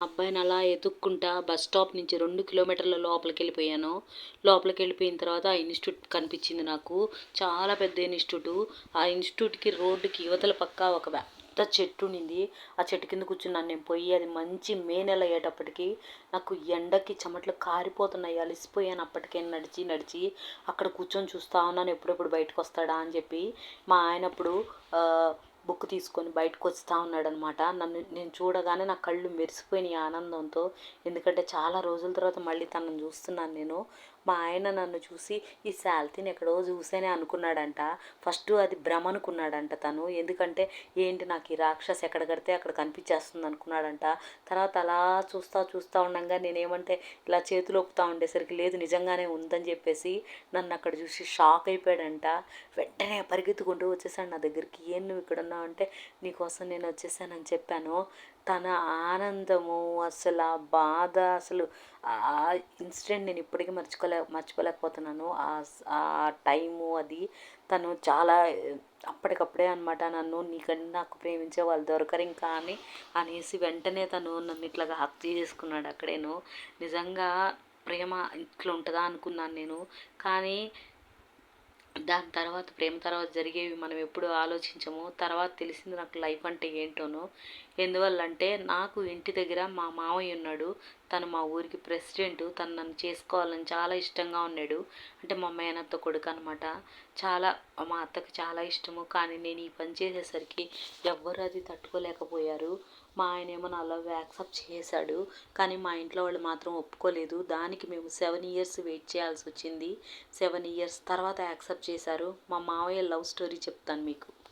అబ్బాయిని అలా ఎదుక్కుంటా bus stop నుంచి రెండు కిలోమీటర్ల లోపలికి వెళ్ళిపోయాను లోపలికి వెళ్ళిపోయిన తర్వాత ఆ ఇన్స్టిట్యూట్ కనిపించింది నాకు. చాలా పెద్ద ఇన్స్టిట్యూట్. ఆ ఇన్స్టిట్యూట్కి రోడ్డుకి యువతల పక్క ఒక పెద్ద చెట్టు ఉండింది. ఆ చెట్టు కింద కూర్చున్నాను నేను పోయి. అది మంచి మే నెల అయ్యేటప్పటికి నాకు ఎండకి చెమటలు కారిపోతున్నాయి. అలసిపోయాను అప్పటికే. నడిచి నడిచి అక్కడ కూర్చొని చూస్తా ఉన్నాను. ఎప్పుడెప్పుడు బయటకు వస్తాడా అని చెప్పి మా ఆయన అప్పుడు బుక్ తీసుకొని బయటకు వస్తూ ఉన్నాడనమాట. నన్ను నేను చూడగానే నా కళ్ళు మెరిసిపోయినాయి ఆనందంతో. ఎందుకంటే చాలా రోజుల తర్వాత మళ్ళీ తనను చూస్తున్నాను నేను. మా ఆయన నన్ను చూసి ఈ శాల్తీని ఎక్కడో చూసేనే అనుకున్నాడంట. ఫస్ట్ అది భ్రమ అనుకున్నాడంట తను. ఎందుకంటే ఏంటి నాకు ఈ రాక్షస్ ఎక్కడ కడితే అక్కడ కనిపించేస్తుంది అనుకున్నాడంట. తర్వాత అలా చూస్తూ చూస్తూ ఉండగా నేనేమంటే ఇలా చేతులు ఒప్పుతూ ఉండేసరికి లేదు నిజంగానే ఉందని చెప్పేసి నన్ను అక్కడ చూసి షాక్ అయిపోయాడంట. వెంటనే పరిగెత్తుకుంటూ వచ్చేసాడు నా దగ్గరికి. ఏం నువ్వు ఇక్కడ ఉన్నావు? అంటే నీకోసం నేను వచ్చేసానని చెప్పాను. తన ఆనందము అసలు ఆ బాధ అసలు ఆ ఇన్సిడెంట్ నేను ఇప్పటికీ మర్చిపోలే మర్చిపోలేకపోతున్నాను ఆ టైము అది తను చాలా అప్పటికప్పుడే అనమాట నన్ను నీకంటే నాకు ప్రేమించే వాళ్ళు దొరకరు ఇంకా అని అనేసి వెంటనే తను నన్ను ఇట్లాగా హక్ చేసుకున్నాడు అక్కడేను. నిజంగా ప్రేమ ఇట్లా ఉంటుందా అనుకున్నాను నేను. కానీ దాని తర్వాత ప్రేమ తర్వాత జరిగేవి మనం ఎప్పుడు ఆలోచించము. తర్వాత తెలిసింది నాకు లైఫ్ అంటే ఏంటోనో. ఎందువల్ల అంటే నాకు ఇంటి దగ్గర మా మామయ్య ఉన్నాడు. తను మా ఊరికి ప్రెసిడెంట్. తను నన్ను చేసుకోవాలని చాలా ఇష్టంగా ఉన్నాడు. అంటే మా మేనత్త కొడుకు అనమాట చాలా మా అత్తకు చాలా ఇష్టము. కానీ నేను ఈ పని చేసేసరికి ఎవ్వరు అది తట్టుకోలేకపోయారు. మా ఆయన ఏమో నాలో యాక్సెప్ట్ చేశాడు. కానీ మా ఇంట్లో వాళ్ళు మాత్రం ఒప్పుకోలేదు. దానికి మేము సెవెన్ ఇయర్స్ వెయిట్ చేయాల్సి వచ్చింది. సెవెన్ ఇయర్స్ తర్వాత యాక్సెప్ట్ చేశారు. మా మావయ్య లవ్ స్టోరీ చెప్తాను మీకు.